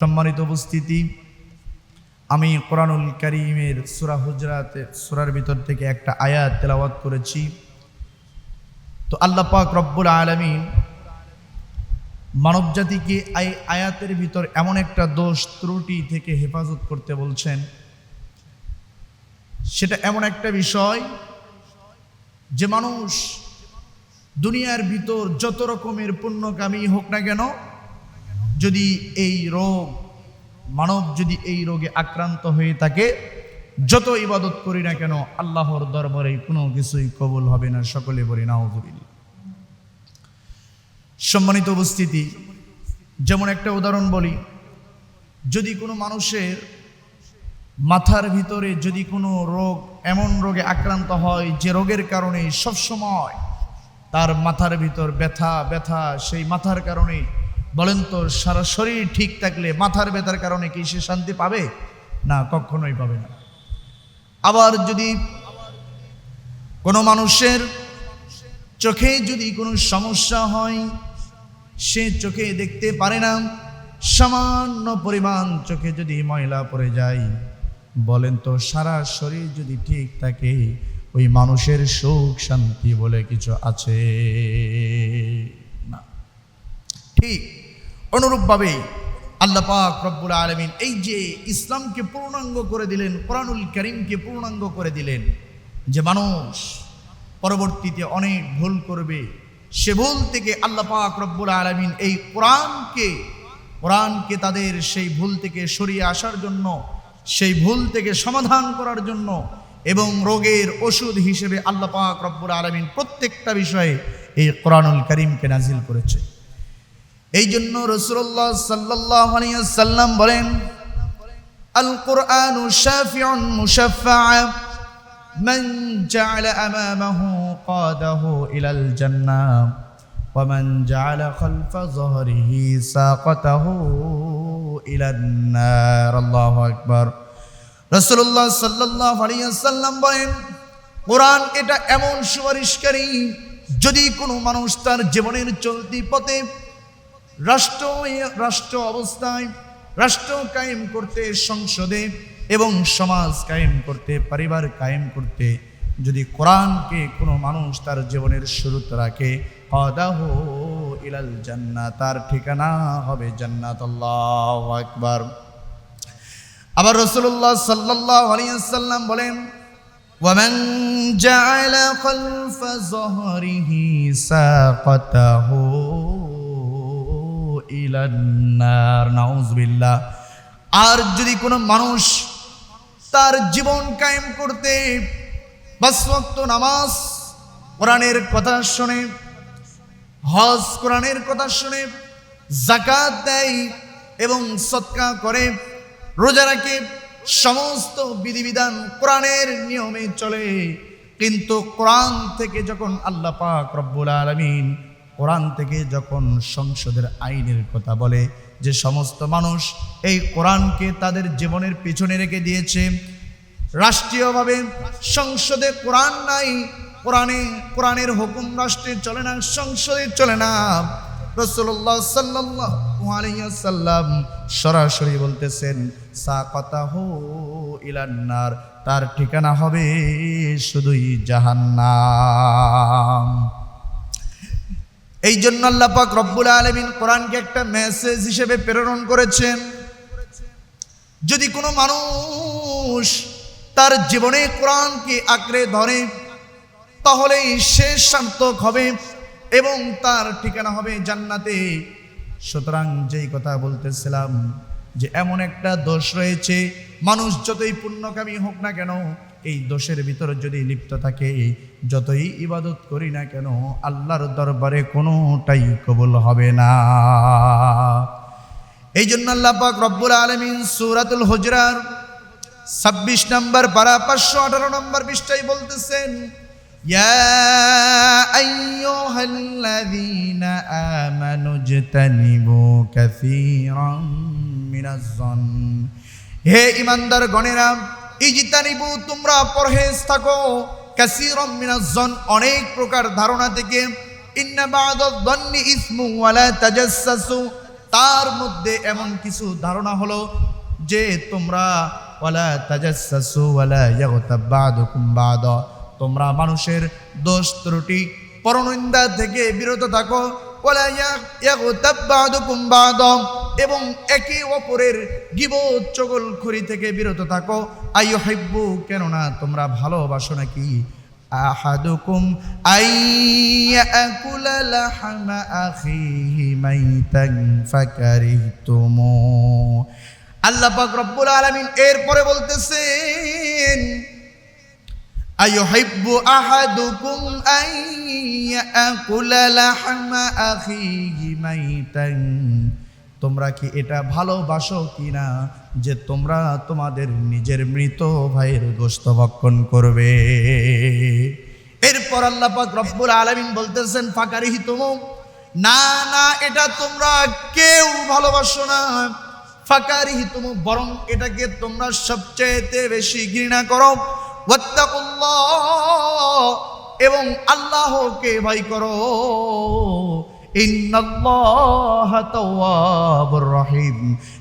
সম্মানিত উপস্থিতি, আমি কোরআনুল করিমের সুরা হুজরাতে, সুরার ভিতর থেকে একটা আয়াত তেলাওয়াত করেছি। তো আল্লাহ পাক রব্বুল আলমিন মানবজাতিকে এই আয়াতের ভিতর এমন একটা দোষ ত্রুটি থেকে হেফাজত করতে বলছেন। সেটা এমন একটা বিষয় যে মানুষ দুনিয়ার ভিতর যত রকমের পুণ্যকামী হোক না কেন যদি এই রোগ, মানব যদি এই রোগে আক্রান্ত হয়ে থাকে, যত ইবাদত করি না কেন, আল্লাহর দরবারে কোনো কিছুই কবুল হবে না। সকলে বলি, নাউজুবিল্লাহ। সম্মানিত উপস্থিতি, যেমন একটা উদাহরণ বলি, যদি কোনো মানুষের মাথার ভিতরে যদি কোনো রোগ, এমন রোগে আক্রান্ত হয়, যে রোগের কারণে সবসময় তার মাথার ভিতর ব্যথা ব্যথা, সেই মাথার কারণে বলেন তো, সারা শরীর ঠিক থাকলে মাথার ব্যথার কারণে কি সে শান্তি পাবে? না, কখনোই পাবে না। আবার যদি কোনো মানুষের চোখে যদি কোনো সমস্যা হয়, সে চোখে দেখতে পারে না, সামান্য পরিমাণ চোখে যদি ময়লা পড়ে যায়, বলেন তো, সারা শরীর যদি ঠিক থাকে, ওই মানুষের সুখ শান্তি বলে কিছু আছে? না। ঠিক অনুরূপভাবে আল্লাহ পাক রব্বুল আলমিন এই যে ইসলামকে পূর্ণাঙ্গ করে দিলেন, কোরআনুল করিমকে পূর্ণাঙ্গ করে দিলেন, যে মানুষ পরবর্তীতে অনেক ভুল করবে, সে ভুল থেকে আল্লাহ পাক রব্বুল আলমিন এই কোরআনকে কোরআনকে তাদের সেই ভুল থেকে সরিয়ে আসার জন্য, সেই ভুল থেকে সমাধান করার জন্য এবং রোগের ওষুধ হিসেবে আল্লাহ পাক রব্বুল আলমিন প্রত্যেকটা বিষয়ে এই কোরআনুল করিমকে নাজিল করেছে। এই জন্য রসুল্লাহ সাল্লাহ সাল্লাম বলেন আল কোরআন মুশাফা من جعل أمامه قاده إلى الجنة ومن جعل خلف ظهره ساقته إلى النار الله أكبر রসুল্লাহ সাল্লাহ আলিয়াল্লাম বলেন কোরআন এটা এমন সুপারিশকারী যদি কোনো মানুষ তার জীবনের চলতি পথে রাষ্ট্র রাষ্ট্র অবস্থায় রাষ্ট্র কায়েম করতে সংসদে এবং সমাজ কায়েম করতে পরিবার কায়েম করতে যদি কোরআনকে কোনো মানুষ তার জীবনের শুরুতে রাখে কদাহ ইলাল জান্নাত তার ঠিকানা হবে জান্নাত আল্লাহ আকবার আবার রসুল্লাহ সাল্লাহ আলিয়াল্লাম বলেন ومن جعل خلف ظهره ساقته আর যদি কোনো মানুষ তার জীবন কায়েম করতে বাসওয়াক্ত নামাজ কোরআনের কথা শুনে, হজ কোরআনের কথা শুনে জাকাত দেয় এবং সৎকা করে, রোজা রাখে, সমস্ত বিধিবিধান কোরআনের নিয়মে চলে। কিন্তু কোরআন থেকে যখন আল্লাহ পাক রব্বুল আলমিন কোরআন থেকে যখন সংসদের আইনের কথা বলে যে সমস্ত মানুষ এই কোরআনকে তাদের জীবনের পিছনে রেখে দিয়েছে, রাষ্ট্রীয়ভাবে সংসদে কোরআন নাই, কোরআনে, কোরআনের হুকুম রাষ্ট্রে চলে না, সংসদে চলে না। রসুল্লাহ সাল্লাম সরাসরি বলতেছেন সা কথা হো ইলান্নার তার ঠিকানা হবে শুধুই জাহান্নাম। এই জন্য আল্লাহ পাক রব্বুল আলমিন কোরআনকে একটা মেসেজ হিসেবে প্রেরণ করেছেন। যদি কোনো মানুষ তার জীবনে কোরআনকে আঁকড়ে ধরে, তাহলেই সে সার্থক হবে এবং তার ঠিকানা হবে জান্নাতে। সুতরাং যেই কথা বলতেছিলাম যে, এমন একটা দোষ রয়েছে, মানুষ যতই পুণ্যকামী হোক না কেন এই দোষের ভিতরে যদি লিপ্ত থাকে যতই ইবাদত করি না কেন আল্লাহর দরবারে কোনোটাই কবুল হবে না এই জন্য আল্লাহ পাক রব্বুল আলমিন সুরাতুল হজরার ছাব্বিশ নম্বর পারা পাঁচশো আঠারো নম্বর পৃষ্ঠায় বলতেছেন يا أيها الذين آمنوا اجتنبوا كثيرا من الظن হে ইমানদার গণেরা ইজতানিবু তোমরা পরহেজ থাকো। কাসীরাম মিনাজ্জন, অনেক প্রকার ধারণা থেকে, ইন্না বা'দাদ-দন্নি ইসমু ওয়ালা তাজাসসাসু। তার মধ্যে এমন কিছু ধারণা হলো যে, তোমরা ওয়ালা তাজাসসু ওয়ালা ইয়াগতাব বা'দুকুম বা'দা। তোমরা মানুষের দোষ ত্রুটি, পরনিন্দা থেকে বিরত থাকো। ওয়ালা ইয়াগতাব বা'দুকুম বা'দা। এবং একে অপরের গিবত চগলখড়ি থেকে বিরত থাকো। আইয়ুহিব্বু, কেননা তোমরা ভালোবাসো নাকি? আহাদুকুম আইয়াকুলা লাহমা আখিহি মাইতান ফাকারিহতুমু। আল্লাহ পাক রব্বুল আলামিন এরপরে বলতেছেন, আইয়ুহিব্বু আহাদুকুম আইয়াকুলা লাহমা আখিহি মাইতান তোমরা কি এটা ভালোবাসো কি না যে তোমরা তোমাদের নিজের মৃত ভাইয়ের গোস্ত ভক্ষণ করবে। এরপর আল্লাহ পাক রব্বুল আলামিন বলতেছেন ফাকারিহি তুমু না না, এটা তোমরা কেউ ভালোবাসো না। ফাকারিহি তুমু বরং এটাকে তোমরা সবচেয়ে বেশি ঘৃণা করো। এবং আল্লাহকে ভয় করো। রহিম।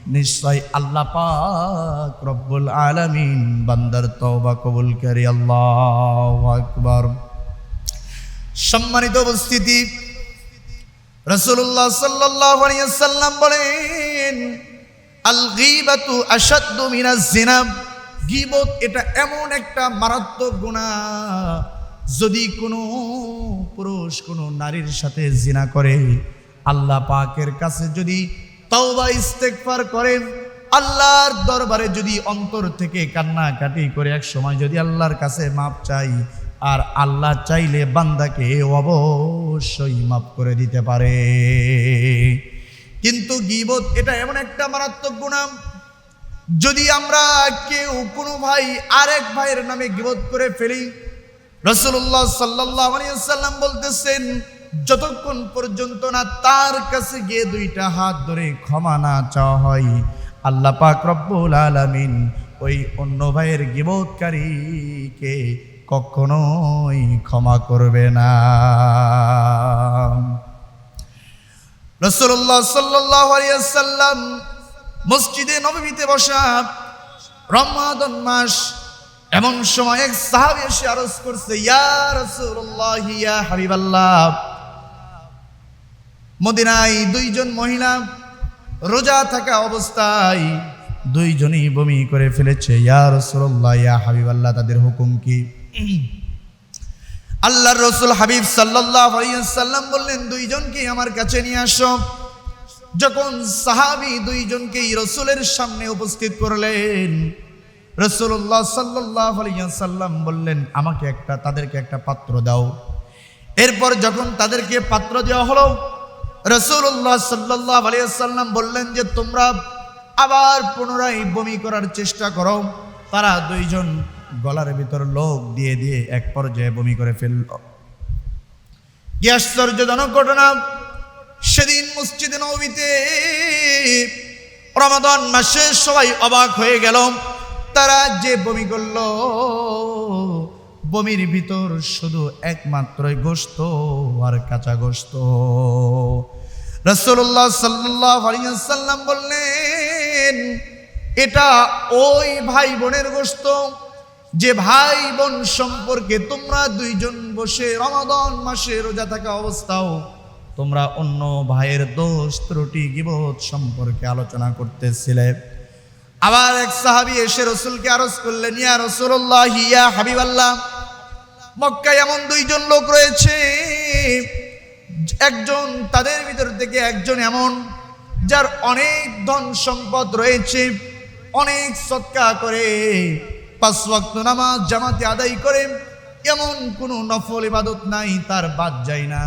নিশ্চয় আল্লাহ পাক রব্বুল আলামিন বান্দার তওবা কবুল করে। আল্লাহু আকবার। সম্মানিত উপস্থিতি, রাসূলুল্লাহ সাল্লাল্লাহু আলাইহি সাল্লাম বলেন আল গীবাতু আশাদ্দু মিনাজ জিনা গীবত এটা এমন একটা মারাত্মক গুনাহ। যদি কোনো পুরুষ কোনো নারীর সাথে জিনা করে, আল্লাহ পাকের কাছে যদি তওবা ইস্তেগফার করেন, আল্লাহর দরবারে যদি অন্তর থেকে কান্নাকাটি করে এক সময় যদি আল্লাহর কাছে মাপ চাই, আর আল্লাহ চাইলে বান্দাকে অবশ্যই মাফ করে দিতে পারে। কিন্তু গিবত এটা এমন একটা মারাত্মক গুণাম যদি আমরা কেউ কোনো ভাই আরেক ভাইয়ের নামে গিবত করে ফেলি রসুল্লাহ সাল্লাহ সাল্লাম বলতেছেন, যতক্ষণ পর্যন্ত না তার কাছে গিয়ে দুইটা হাত ধরে ক্ষমা না চাওয়া হয়, আল্লাহ পাক রব্বুল আলামিন ওই অন্য ভাইয়ের গিবতকারীকে কখনোই ক্ষমা করবে না। রসুল্লাহ সাল্লাহ সাল্লাম মসজিদে নবমীতে বসা রমাদন মাস এমন সময় এক সাহাবি এসে আরজ করছে, ইয়া রাসূলুল্লাহ, ইয়া হাবিবাল্লাহ, মদিনায় দুইজন মহিলা রোজা থাকা অবস্থায় দুইজনই বমি করে ফেলেছে। ইয়া রাসূলুল্লাহ, ইয়া হাবিবাল্লাহ, তাদের হুকুম কি? আল্লাহর রসুল হাবিব আলাইহি সাল্লাম বললেন দুইজনকে আমার কাছে নিয়ে আসো? যখন সাহাবি দুইজনকেই রসুলের সামনে উপস্থিত করলেন রসুল্লাহ সাল্লাহ সাল্লাম বললেন, আমাকে একটা, তাদেরকে একটা পাত্র দাও। এরপর যখন তাদেরকে পাত্র দেওয়া হলো রসুল্লাহ সাল্লাহ সাল্লাম বললেন যে, তোমরা আবার পুনরায় বমি করার চেষ্টা করো। তারা দুইজন গলার ভিতর লোক দিয়ে দিয়ে এক পর্যায়ে বমি করে ফেলল। কি আশ্চর্যজনক ঘটনা! সেদিন মসজিদে নবীতে রমাদান মাসে সবাই অবাক হয়ে গেল। তারা যে বমি করল, বমির ভিতর শুধু একমাত্রই গোস্ত আর কাঁচা গোস্ত রসুল্লাহ সাল্লাহ সাল্লাম বললেন, এটা ওই ভাই বোনের গোস্ত যে ভাই বোন সম্পর্কে তোমরা দুইজন বসে রমাদন মাসে রোজা থাকা অবস্থাও তোমরা অন্য ভাইয়ের দোষ ত্রুটি গিবত সম্পর্কে আলোচনা করতেছিলে। আবার এক সাহাবি এসে রসুলকে আরজ করলেন, ইয়া রসুল্লাহ ইয়া হাবিবাল্লাহ, মক্কায় এমন দুইজন লোক রয়েছে, একজন তাদের ভিতর থেকে, একজন এমন, যার অনেক ধন সম্পদ রয়েছে, অনেক সৎকা করে, পাঁচ ওয়াক্ত নামাজ জামাতে আদায় করে, এমন কোনো নফল ইবাদত নাই, তার বাদ যায় না।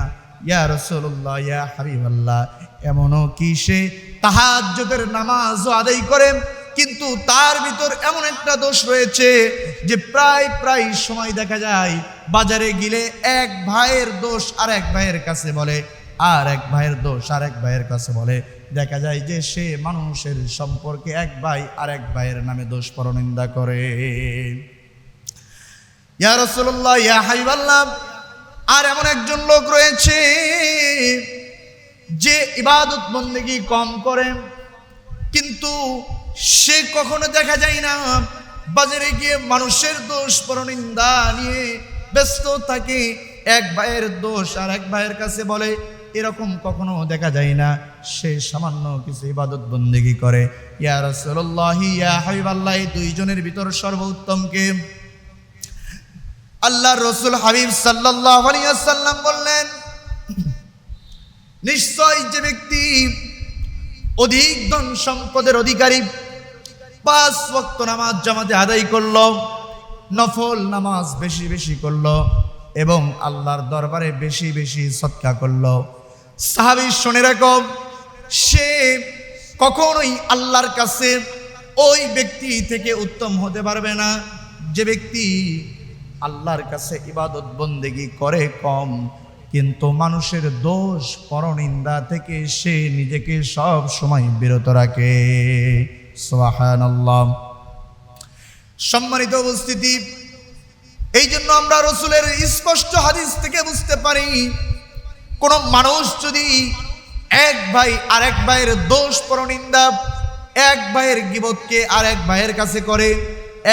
ইয়া রসুল্লাহ ইয়া হাবিবাল্লাহ, এমনও কি সে তাহাজ্জুদের নামাজও আদায় করে কিন্তু তার ভিতর এমন একটা দোষ রয়েছে যে প্রায় প্রায় সময় দেখা যায় বাজারে গেলে এক ভাইয়ের দোষ আর এক ভাইয়ের কাছে বলে, আর এক ভাইয়ের দোষ আর এক ভাইয়ের কাছে বলে। দেখা যায় যে সে মানুষের সম্পর্কে এক ভাই আর এক ভাইয়ের নামে দোষ পরনিন্দা করে। রসুল্লাহ হাইবাল্লাহ আর এমন একজন লোক রয়েছে যে ইবাদত বন্দেগি কম করে, কিন্তু সে কখনো দেখা যায় না। বাজারে গিয়ে মানুষের দোষ পরনিন্দা নিয়ে ব্যস্ত থাকে। এক ভাইয়ের দোষ আর এক ভাইয়ের কাছে বলে, এরকম কখনো দেখা যায় না। সে সামান্য কিছু ইবাদত বন্দেগি করে। ইয়া রাসূলুল্লাহি, ইয়া হাবিবাল্লাহ দুইজনের ভিতর সর্বোত্তমকে আল্লাহ রসুল হাবিব সাল্লাল্লাহু আলাইহি ওয়াসাল্লাম বললেন, নিশ্চয় যে ব্যক্তি অধিক ধন সম্পদের অধিকারী পাঁচ ওয়াক্ত নামাজ জামাতে আদায় করল, নফল নামাজ বেশি বেশি করল এবং আল্লাহর দরবারে বেশি বেশি সৎকা করল। সাহাবি শুনে রাখো, সে কখনোই আল্লাহর কাছে ওই ব্যক্তি থেকে উত্তম হতে পারবে না। যে ব্যক্তি আল্লাহর কাছে ইবাদত বন্দেগি করে কম, কিন্তু মানুষের দোষ পরনিন্দা থেকে সে নিজেকে সব সময় বিরত রাখে। সম্মানিত উপস্থিতি এই জন্য আমরা রসুলের স্পষ্ট হাদিস থেকে বুঝতে পারি, কোন মানুষ যদি এক ভাই আর এক ভাইয়ের দোষ পরনিন্দা, এক ভাইয়ের গিবতকে আরেক ভাইয়ের কাছে করে,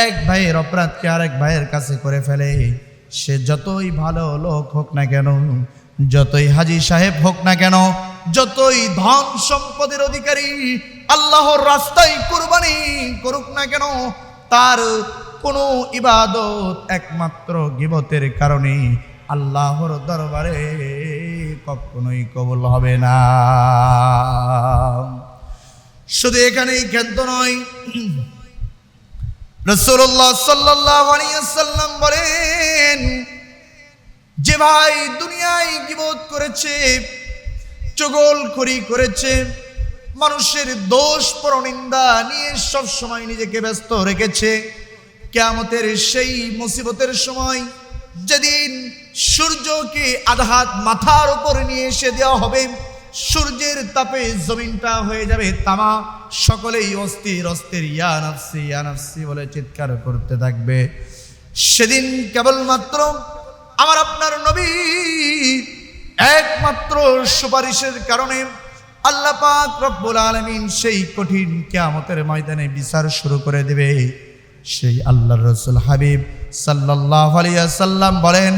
এক ভাইয়ের অপরাধকে আর এক ভাইয়ের কাছে করে ফেলে, সে যতই ভালো লোক হোক না কেন যতই হাজি সাহেব হোক না কেন, যতই ধন সম্পদের অধিকারী আল্লাহর রাস্তায় কুরবানি করুক না কেন, তার কোনো ইবাদত একমাত্র গিবতের কারণে আল্লাহর দরবারে কখনোই কবুল হবে না। শুধু এখানেই ক্ষান্ত নয় রসুল্লাহ সাল্লাম বলেন যে ভাই দুনিয়ায় গিবত করেছে, চগল খড়ি করেছে, মানুষের দোষ পরনিন্দা নিয়ে সব সময় নিজেকে ব্যস্ত রেখেছে। কেয়ামতের সেই মুসিবতের সময় যেদিন সূর্যকে আধাত মাথার উপর নিয়ে এসে দেওয়া হবে, সূর্যের তাপে জমিনটা হয়ে যাবে তামা। সকলেই অস্থির অস্থির, ইয়া নাফসি ইয়া নাফসি বলে চিৎকার করতে থাকবে। সেদিন কেবলমাত্র আমার আপনার নবী একমাত্র সুপারিশের কারণে আল্লাহ পাক রব্বুল আলামিন সেই কঠিন কিয়ামতের ময়দানে বিচার শুরু করে দেবে। সেই আল্লাহর রসুল হাবিব সাল্লাল্লাহু আলাইহি সাল্লাম বলেন,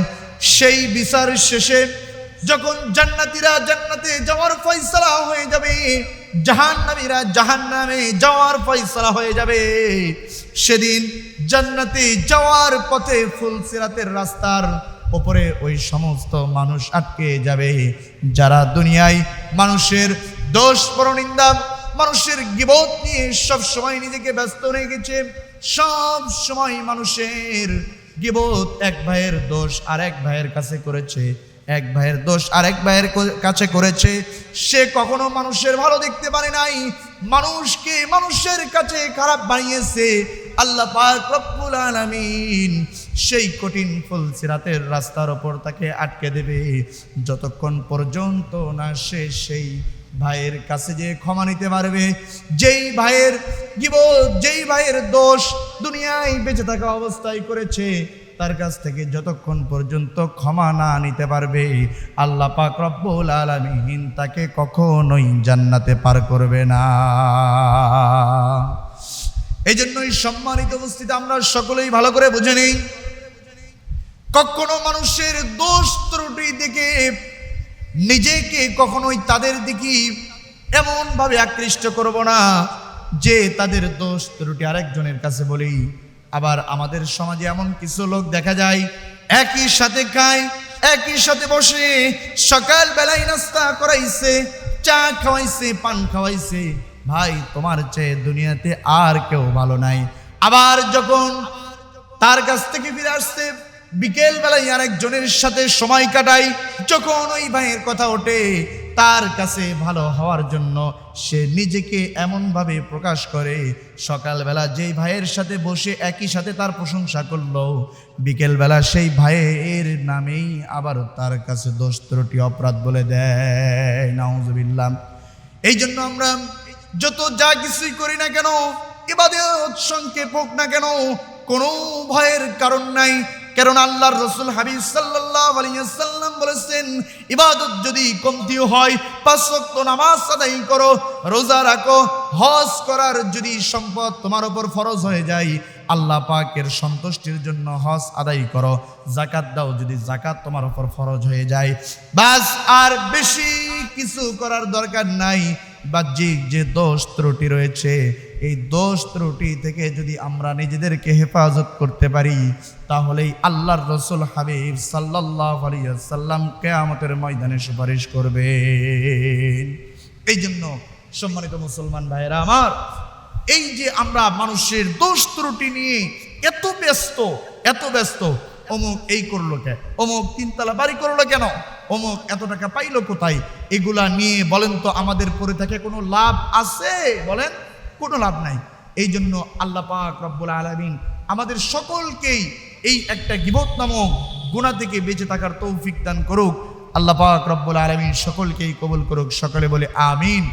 সেই বিচার শেষে যখন জান্নাতীরা জান্নাতে যাওয়ার ফয়সালা হয়ে যাবে, জাহান্নামীরা জাহান্নামে যাওয়ার ফয়সালা হয়ে যাবে, সেদিন জান্নাতে যাওয়ার পথে ফুলসিরাতের রাস্তার ওপরে ওই সমস্ত মানুষ আটকে যাবে। যারা দুনিয়ায় মানুষের দোষ পরনিন্দা, মানুষের গিবত নিয়ে সব সময় নিজেকে ব্যস্ত রেখেছে সব সময় মানুষের গিবত এক ভাইয়ের দোষ আর এক ভাইয়ের কাছে করেছে, এক ভাইয়ের দোষ আরেক ভাইয়ের কাছে করেছে। সে কখনো মানুষের ভালো দেখতে পারে নাই, মানুষকে মানুষের কাছে খারাপ বানিয়েছে। আল্লাহ পাক রব্বুল আলামিন সেই কঠিন ফুল সিরাতের রাস্তার ওপর তাকে আটকে দেবে। যতক্ষণ পর্যন্ত না সে সেই ভাইয়ের কাছে যে ক্ষমা নিতে পারবে, যেই ভাইয়ের গিবত, যেই ভাইয়ের দোষ দুনিয়ায় বেঁচে থাকা অবস্থায় করেছে, তার কাছ থেকে যতক্ষণ পর্যন্ত ক্ষমা না নিতে পারবে, আল্লাহ পাক রব্বুল আলামিন তাকে কখনোই জান্নাতে পার করবে না। এই জন্যই সম্মানিত উপস্থিতি আমরা সকলেই ভালো করে বুঝে নিই। কখনো মানুষের দোষ ত্রুটি দেখে নিজেকে কখনোই তাদের দিকে এমনভাবে আকৃষ্ট করব না যে তাদের দোষ ত্রুটি আরেকজনের কাছে বলি। আবার আমাদের সমাজে এমন কিছু লোক দেখা যায়, একই সাথে খায়, একই সাথে বসে, সকাল বেলায় নাস্তা করাইছে, চা খাওয়াইছে, পান খাওয়াইছে। ভাই, তোমার চেয়ে দুনিয়াতে আর কেউ ভালো নাই। আবার যখন তার কাছ থেকে ফিরে আসছে বিকেল বেলায় আরেকজনের সাথে সময় কাটাই, যখন ওই ভাইয়ের কথা ওঠে, তার কাছে ভালো হওয়ার জন্য সে নিজেকে এমনভাবে প্রকাশ করে। সকালবেলা যেই ভাইয়ের সাথে বসে একই সাথে তার প্রশংসা করল, বিকেলবেলা সেই ভাইয়ের নামেই আবার তার কাছে দোষ অপরাধ বলে দেয়। নাউজুবিল্লাহ। এই জন্য আমরা যত যা কিছুই করি না কেন এবাদত সংক্ষেপ হোক না কেন, কোনো ভয়ের কারণ নাই। কারণ আল্লাহর রসুল হাবিব সাল্লাল্লাহু আলাইহি সাল্লাম বলেছেন, ইবাদত যদি কমতিও হয়, পাঁচ ওয়াক্ত নামাজ আদায় করো, রোজা রাখো, হজ করার যদি সম্পদ তোমার উপর ফরজ হয়ে যায়, আল্লাহ পাকের সন্তুষ্টির জন্য হজ আদায় করো। জাকাত দাও যদি জাকাত তোমার উপর ফরজ হয়ে যায়। বাস, আর বেশি কিছু করার দরকার নাই। বাহ্যিক যে দোষ ত্রুটি রয়েছে এই দোষ ত্রুটি থেকে যদি আমরা নিজেদেরকে হেফাজত করতে পারি, তাহলেই আল্লাহর রসুল হাবিব সাল্লাহ সাল্লাম কেয়ামতের ময়দানে সুপারিশ করবে। এই জন্য সম্মানিত মুসলমান ভাইয়েরা আমার, এই যে আমরা মানুষের দোষ ত্রুটি নিয়ে এত ব্যস্ত এত ব্যস্ত, অমুক এই করল কে, অমুক তিনতলা বাড়ি করল কেন, অমুক এত টাকা পাইলো কোথায়, এগুলা নিয়ে বলেন তো আমাদের পরে থাকে কোনো লাভ আছে? বলেন। কোনো লাভ নাই। এই জন্য আল্লাহ পাক রব্বুল আলমিন আমাদের সকলকেই এই একটা গিবত নামক গুণা থেকে বেঁচে থাকার তৌফিক দান করুক। আল্লাহ পাক রব্বুল আলমিন সকলকেই কবুল করুক। সকলে বলে আমিন।